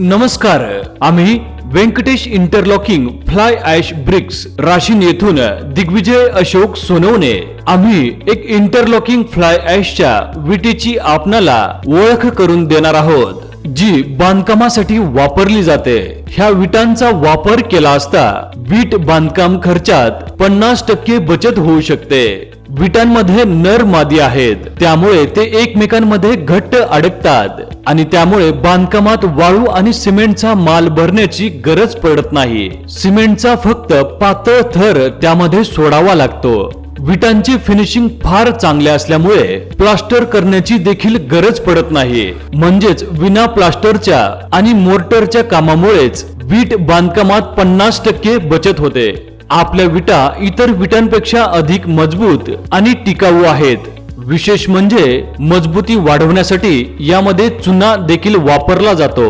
नमस्कार आम्ही Venkatesh interlocking fly ash bricks Rashin येथून दिग्विजय अशोक सोनवणे. आम्ही एक इंटरलॉकिंग फ्लाय ॲशच्या विटेची आपणाला ओळख करून देणार आहोत जी बांधकामासाठी वापरली जाते. ह्या विटांचा वापर केला असता वीट बांधकाम खर्चात पन्नास टक्के बचत होऊ शकते. विटांमध्ये नर मादी आहेत त्यामुळे ते एकमेकांमध्ये घट्ट अडकतात. आणि त्यामुळे बांधकामात वाळू आणि सिमेंटचा माल भरण्याची गरज पडत नाही. सिमेंटचा फक्त पातळ थर त्यामध्ये सोडावा लागतो. विटांची फिनिशिंग फार चांगले असल्यामुळे प्लास्टर करण्याची देखील गरज पडत नाही. म्हणजेच विना प्लास्टरच्या आणि मोर्टरच्या कामामुळेच वीट बांधकामात पन्नास टक्के बचत होते. आपल्या विटा इतर विटांपेक्षा अधिक मजबूत आणि टिकाऊ आहेत. विशेष म्हणजे मजबूती वाढवण्यासाठी यामध्ये चुना देखील वापरला जातो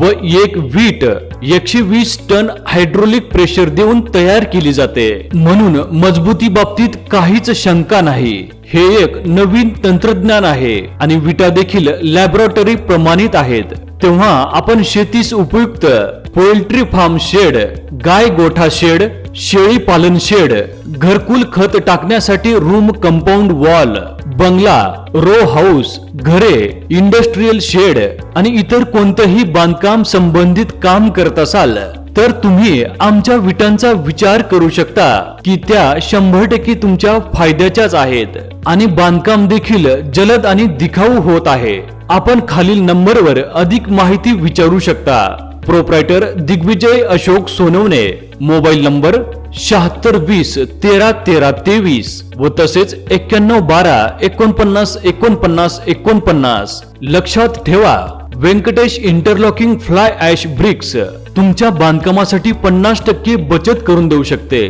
व एक वीट एकशे वीस टन हायड्रोलिक प्रेशर देऊन तयार केली जाते. म्हणून मजबूती बाबतीत काहीच शंका नाही. हे एक नवीन तंत्रज्ञान आहे आणि विटा देखील लॅबोरेटरी प्रमाणित आहेत. तेव्हा आपण शेतीस उपयुक्त पोल्ट्री फार्म शेड गाय गोठा शेड शेळी पालन शेड घरकुल खत टाकण्यासाठी room compound wall bungalow row house घरे इंडस्ट्रीयल शेड आणि इतर कोणतंही बांधकाम संबंधित काम करत असाल तर तुम्ही आमच्या विटांचा विचार करू शकता की त्या शंभर टक्के तुमच्या फायद्याच्याच आहेत आणि बांधकाम देखील जलद आणि दिखाऊ होत आहे. आपण खालील नंबरवर अधिक माहिती विचारू शकता. Proprietor Digvijay Ashok Sonawane. Mobile number शहात्तर वीस तेरा तेरा तेवीस व तसेच एक्क्याण्णव बारा एकोणपन्नास एकोणपन्नास एकोणपन्नास. लक्षात ठेवा Venkatesh interlocking fly ash bricks तुमच्या बांधकामासाठी पन्नास टक्के बचत करून देऊ शकते.